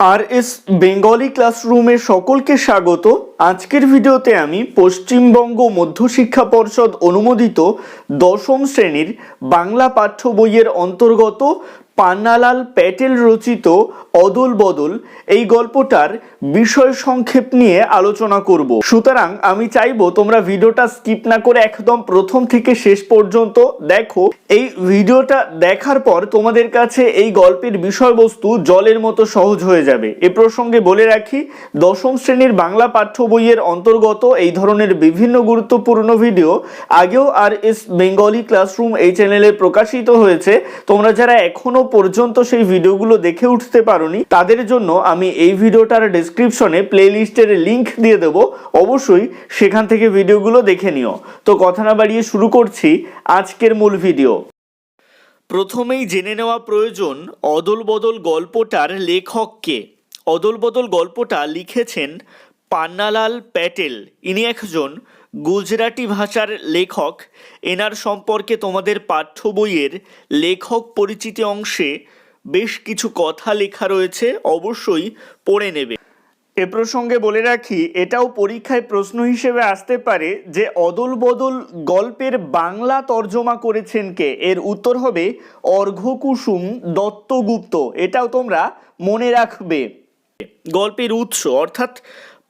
আর S Bengali ক্লাসরুমে সকলকে স্বাগত। আজকের ভিডিওতে আমি পশ্চিমবঙ্গ মধ্যশিক্ষা পর্ষদ অনুমোদিত দশম শ্রেণির বাংলা পাঠ্য বইয়ের অন্তর্গত পান্নালাল প্যাটেল রচিত অদল বদল এই গল্পটার বিষয় সংক্ষেপ নিয়ে আলোচনা করব। সুতরাং আমি চাইব তোমরা ভিডিওটা স্কিপ না করে একদম প্রথম থেকে শেষ পর্যন্ত দেখো। এই ভিডিওটা দেখার পর তোমাদের কাছে এই গল্পের বিষয়বস্তু জলের মতো সহজ হয়ে যাবে। এ প্রসঙ্গে বলে রাখি, দশম শ্রেণির বাংলা পাঠ্য বইয়ের অন্তর্গত এই ধরনের বিভিন্ন গুরুত্বপূর্ণ ভিডিও আগেও আর এস বেঙ্গলি ক্লাসরুম এই চ্যানেলে প্রকাশিত হয়েছে। তোমরা যারা এখনও পর্যন্ত সেই ভিডিওগুলো দেখে উঠতে পারোনি, তাদের জন্য আমি এই ভিডিওটার ডেসক্রিপশনে প্লেলিস্টের লিংক দিয়ে দেবো। অবশ্যই সেখান থেকে ভিডিওগুলো দেখে নিও। তো কথা না বাড়িয়ে শুরু করছি আজকের মূল ভিডিও প্রথমেই জেনে নেওয়া প্রয়োজন অদল বদল গল্পটার লেখককে। অদল বদল গল্পটা লিখেছেন পান্নালাল প্যাটেল। ইনি একজন গুজরাটি ভাষার লেখক। এনার সম্পর্কে তোমাদের পাঠ্য বইয়ের লেখক পরিচিতি অংশে বেশ কিছু কথা লেখা রয়েছে, অবশ্যই পড়ে নেবে। এ প্রসঙ্গে বলে রাখি, এটাও পরীক্ষায় প্রশ্ন হিসেবে আসতে পারে যে অদল বদল গল্পের বাংলা তর্জমা করেছেন কে? এর উত্তর হবে অর্ঘকুসুম দত্তগুপ্ত। এটাও তোমরা মনে রাখবে। গল্পের উৎস, অর্থাৎ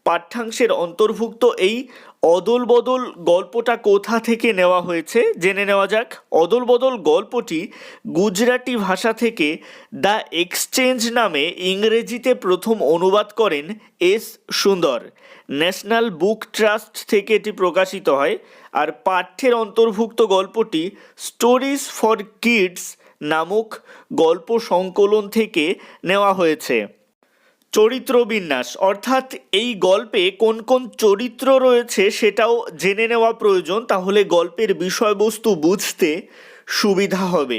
পাঠ্যাংশের অন্তর্ভুক্ত এই অদল বদল গল্পটা কোথা থেকে নেওয়া হয়েছে? জেনে নেওয়া যাক। অদল বদল গল্পটি গুজরাটি ভাষা থেকে দ্য এক্সচেঞ্জ নামে ইংরেজিতে প্রথম অনুবাদ করেন এস সুন্দর। ন্যাশনাল বুক ট্রাস্ট থেকে এটি প্রকাশিত হয় আর পাঠ্যের অন্তর্ভুক্ত গল্পটি স্টোরিজ ফর কিডস নামক গল্প সংকলন থেকে নেওয়া হয়েছে। চরিত্র বিন্যাস অর্থাৎ এই গল্পে কোন কোন চরিত্র রয়েছে সেটাও জেনে নেওয়া প্রয়োজন। তাহলে গল্পের বিষয়বস্তু বুঝতে সুবিধা হবে।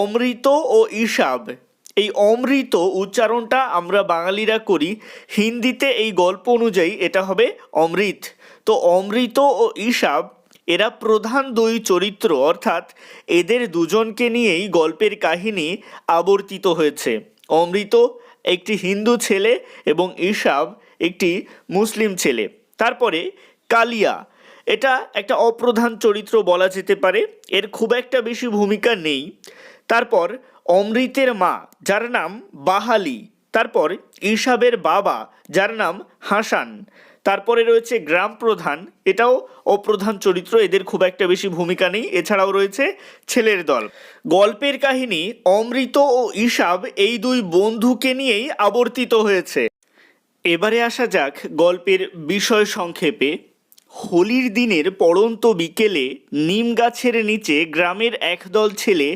অমৃত ও ইসাব এই অমৃত উচ্চারণটা আমরা বাঙালিরা করি। হিন্দিতে এই গল্প অনুযায়ী এটা হবে অমৃত। তো অমৃত ও ইসাব এরা প্রধান দুই চরিত্র। অর্থাৎ এদের দুজনকে নিয়েই গল্পের কাহিনী আবর্তিত হয়েছে। অমৃত একটি হিন্দু ছেলে এবং ইসাব একটি মুসলিম ছেলে। তারপরে কালিয়া। এটা একটা অপ্রধান চরিত্র বলা যেতে পারে। এর খুব একটা বেশি ভূমিকা নেই। তারপর অমৃতের মা, যার নাম বাহালি। তারপর ঈশাবের বাবা, যার নাম হাসান। তারপরে রয়েছে গ্রাম প্রধান। এটাও অপ্রধান চরিত্র, এদের খুব একটা বেশি ভূমিকা নেই। এছাড়াও রয়েছে ছেলের দল। গল্পের কাহিনী অমৃত ও ইসাব এই দুই বন্ধুকে নিয়েই আবর্তিত হয়েছে। এবারে আসা যাক গল্পের বিষয় সংক্ষেপে। হোলির দিনের পড়ন্ত বিকেলে নিম গাছের নিচে গ্রামের একদল ছেলে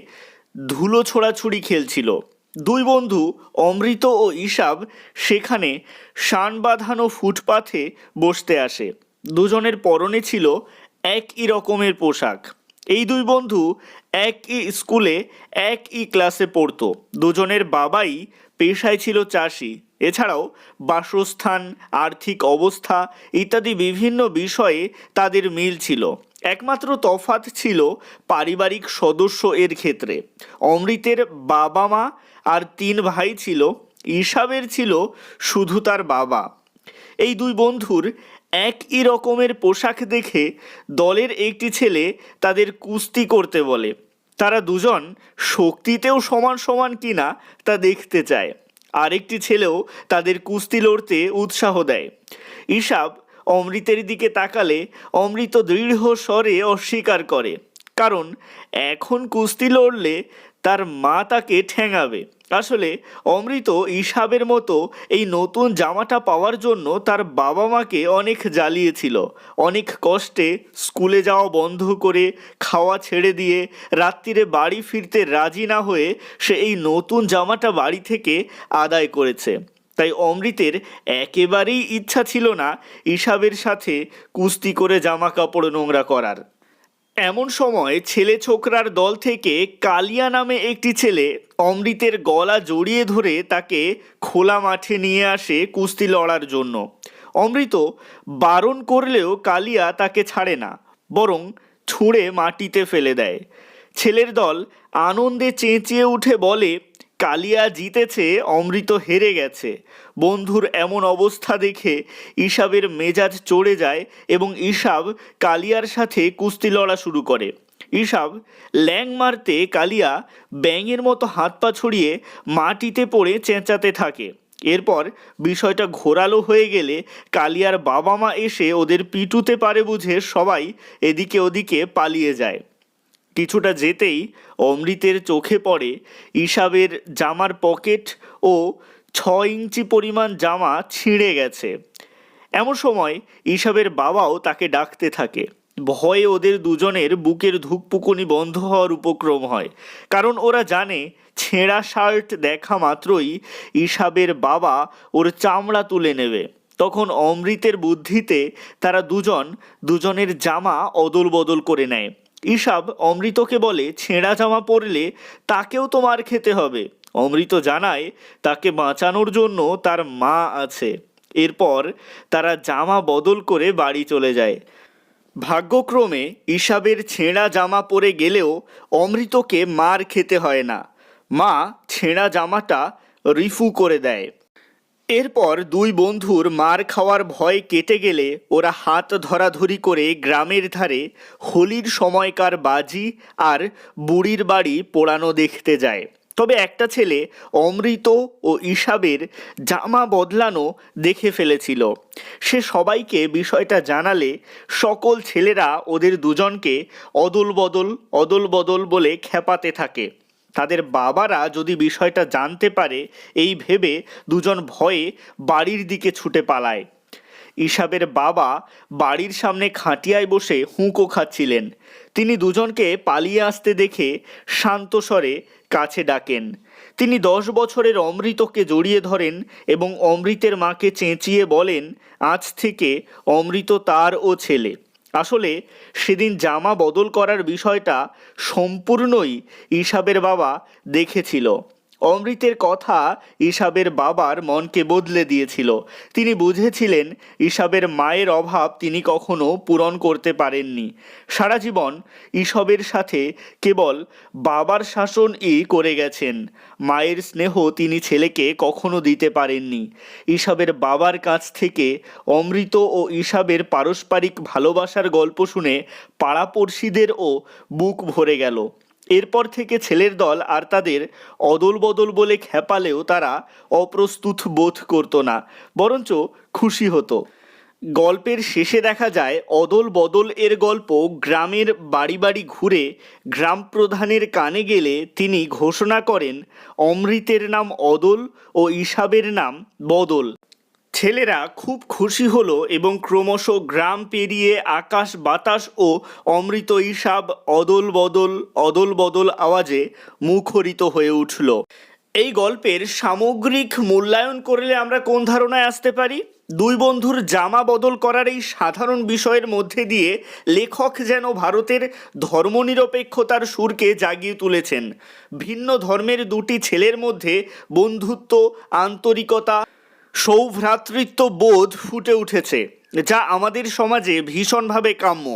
ধুলো ছোড়াছুড়ি খেলছিল। দুই বন্ধু, অমৃত ও ইসাব সেখানে শান বাঁধানো ফুটপাথে বসতে আসে। দুজনের পরনে ছিল একই রকমের পোশাক। এই দুই বন্ধু একই স্কুলে, একই ক্লাসে পড়তো। দুজনের বাবাই পেশায় ছিল চাষি। এছাড়াও বাসস্থান, আর্থিক অবস্থা ইত্যাদি বিভিন্ন বিষয়ে তাদের মিল ছিল। একমাত্র তফাত ছিল পারিবারিক সদস্য এর ক্ষেত্রে। অমৃতের বাবা মা আর তিন ভাই ছিল ইসাবের ছিল, শুধু তার বাবা। এই দুই বন্ধুর একই রকমের পোশাক দেখে দলের একটি ছেলে তাদের কুস্তি করতে বলে। তারা দুজন শক্তিতেও সমান সমান কিনা তা দেখতে চায়। আরেকটি ছেলেও তাদের কুস্তি লড়তে উৎসাহ দেয়। ইসাব অমৃতের দিকে তাকালে অমৃত দৃঢ় স্বরে অস্বীকার করে, কারণ এখন কুস্তি লড়লে তার মা তাকে ঠেঙাবে। আসলে অমৃত ইসাবের মতো এই নতুন জামাটা পাওয়ার জন্য তার বাবা মাকে অনেক জ্বালিয়েছিল। অনেক কষ্টে স্কুলে যাওয়া বন্ধ করে, খাওয়া ছেড়ে দিয়ে রাত্রিরে বাড়ি ফিরতে রাজি না হয়ে সে এই নতুন জামাটা বাড়ি থেকে আদায় করেছে। তাই অমৃতের একেবারেই ইচ্ছা ছিল না ইসাবের সাথে কুস্তি করে জামা কাপড় নোংরা করার। এমন সময় ছেলে ছোকরার দল থেকে কালিয়া নামে একটি ছেলে অমৃতের গলা জড়িয়ে ধরে তাকে খোলা মাঠে নিয়ে আসে কুস্তি লড়ার জন্য। অমৃত বারণ করলেও কালিয়া তাকে ছাড়ে না, বরং ছুঁড়ে মাটিতে ফেলে দেয়। ছেলের দল আনন্দে চেঁচিয়ে উঠে বলে কালিয়া জিতেছে, অমৃত হেরে গেছে। বন্ধুর এমন অবস্থা দেখে ইসাবের মেজাজ চড়ে যায় এবং ইসাব কালিয়ার সাথে কুস্তি লড়া শুরু করে। ইসাব ল্যাং মারতে কালিয়া ব্যাঙের মতো হাত পা ছড়িয়ে মাটিতে পড়ে চেঁচাতে থাকে। এরপর বিষয়টা ঘোরালো হয়ে গেলে কালিয়ার বাবা মা এসে ওদের পিটুতে পারে বুঝে সবাই এদিকে ওদিকে পালিয়ে যায়। কিছুটা যেতেই অমৃতের চোখে পড়ে ইসাবের জামার পকেট ও ছ ইঞ্চি পরিমাণ জামা ছিঁড়ে গেছে। এমন সময় ইসাবের বাবাও তাকে ডাকতে থাকে। ভয়ে ওদের দুজনের বুকের ধুকপুকুনি বন্ধ হওয়ার উপক্রম হয়। কারণ ওরা জানে, ছেঁড়া শার্ট দেখা মাত্রই ইসাবের বাবা ওর চামড়া তুলে নেবে। তখন অমৃতের বুদ্ধিতে তারা দুজন, দুজনের জামা অদল বদল করে নেয়। ইসাব অমৃতকে বলে, ছেঁড়া জামা পরলে তাকেও তো মার খেতে হবে। অমৃত জানায়, তাকে বাঁচানোর জন্য তার মা আছে। এরপর তারা জামা বদল করে বাড়ি চলে যায়। ভাগ্যক্রমে ইসাবের ছেঁড়া জামা পরে গেলেও অমৃতকে মার খেতে হয় না। মা ছেঁড়া জামাটা রিফু করে দেয়। এরপর দুই বন্ধুর মার খাওয়ার ভয় কেটে গেলে ওরা হাত ধরাধরি করে গ্রামের ধারে হোলির সময়কার বাজি আর বুড়ির বাড়ি পোড়ানো দেখতে যায়। তবে একটা ছেলে অমৃত ও ইসাবের জামা বদলানো দেখে ফেলেছিল। সে সবাইকে বিষয়টা জানালে সকল ছেলেরা ওদের দুজনকে অদল বদল অদল বদল বলে খেপাতে থাকে। তাদের বাবারা যদি বিষয়টা জানতে পারে, এই ভেবে দুজন ভয়ে বাড়ির দিকে ছুটে পালায়। ইসাবের বাবা বাড়ির সামনে খাটিয়ায় বসে হুঁকো খাচ্ছিলেন। তিনি দুজনকে পালিয়ে আসতে দেখে শান্ত স্বরে কাছে ডাকেন। তিনি দশ বছরের অমৃতকে জড়িয়ে ধরেন এবং অমৃতের মাকে চেঁচিয়ে বলেন, আজ থেকে অমৃত তার ও ছেলে। আসলে সেদিন জামা বদল করার বিষয়টা সম্পূর্ণই ইসাবের বাবা দেখেছিল। অমৃতের কথা ইসাবের বাবার মনকে বদলে দিয়েছিল। তিনি বুঝেছিলেন ইসাবের মায়ের অভাব তিনি কখনো পূরণ করতে পারেননি। সারা জীবন ইসবের সাথে কেবল বাবার শাসনই করে গেছেন। মায়ের স্নেহ তিনি ছেলেকে কখনো দিতে পারেননি। ইসাবের বাবার কাছ থেকে অমৃত ও ইসাবের পারস্পরিক ভালোবাসার গল্প শুনে পাড়াপড়শিদেরও বুক ভরে গেল। এরপর থেকে ছেলের দল আর তাদের অদল বদল বলে খেপালেও তারা অপ্রস্তুত বোধ করতো না, বরঞ্চ খুশি হতো। গল্পের শেষে দেখা যায় অদল বদল এর গল্প গ্রামের বাড়ি বাড়ি ঘুরে গ্রাম প্রধানের কানে গেলে তিনি ঘোষণা করেন, অমৃতের নাম অদল ও ইসাবের নাম বদল। ছেলেরা খুব খুশি হলো এবং ক্রমশ গ্রাম পেরিয়ে আকাশ বাতাস ও অমৃত ইসাব অদল বদল অদল বদল আওয়াজে মুখরিত হয়ে উঠল। এই গল্পের সামগ্রিক মূল্যায়ন করলে আমরা কোন ধারণায় আসতে পারি? দুই বন্ধুর জামা বদল করার এই সাধারণ বিষয়ের মধ্যে দিয়ে লেখক যেন ভারতের ধর্মনিরপেক্ষতার সুরকে জাগিয়ে তুলেছেন। ভিন্ন ধর্মের দুটি ছেলের মধ্যে বন্ধুত্ব, আন্তরিকতা সৌভ্রাতৃত্ব বোধ ফুটে উঠেছে, যা আমাদের সমাজে ভীষণভাবে কাম্য।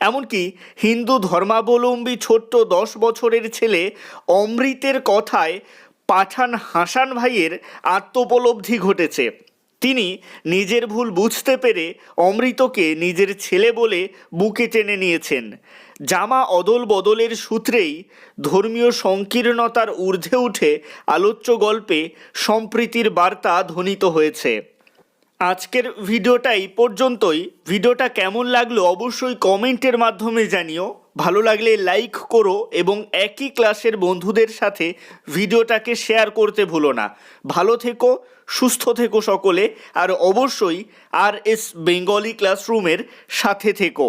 এমনকি হিন্দু ধর্মাবলম্বী ছোট্ট দশ বছরের ছেলে অমৃতের কথায় পাঠান হাসান ভাইয়ের আত্মোপলব্ধি ঘটেছে। তিনি নিজের ভুল বুঝতে পেরে অমৃতকে নিজের ছেলে বলে বুকে টেনে নিয়েছেন। জামা অদল বদলের সূত্রেই ধর্মীয় সংকীর্ণতার ঊর্ধ্বে উঠে আলোচ্য গল্পে সম্প্রীতির বার্তা ধ্বনিত হয়েছে। আজকের ভিডিওটা এই পর্যন্তই। ভিডিওটা কেমন লাগল অবশ্যই কমেন্টের মাধ্যমে জানিও। ভালো লাগলে লাইক করো এবং একই ক্লাসের বন্ধুদের সাথে ভিডিওটাকে শেয়ার করতে ভুলো না। ভালো থেকো, সুস্থ থেকো সকলে। আর অবশ্যই আর এস বেঙ্গলি ক্লাসরুমের সাথে থেকো।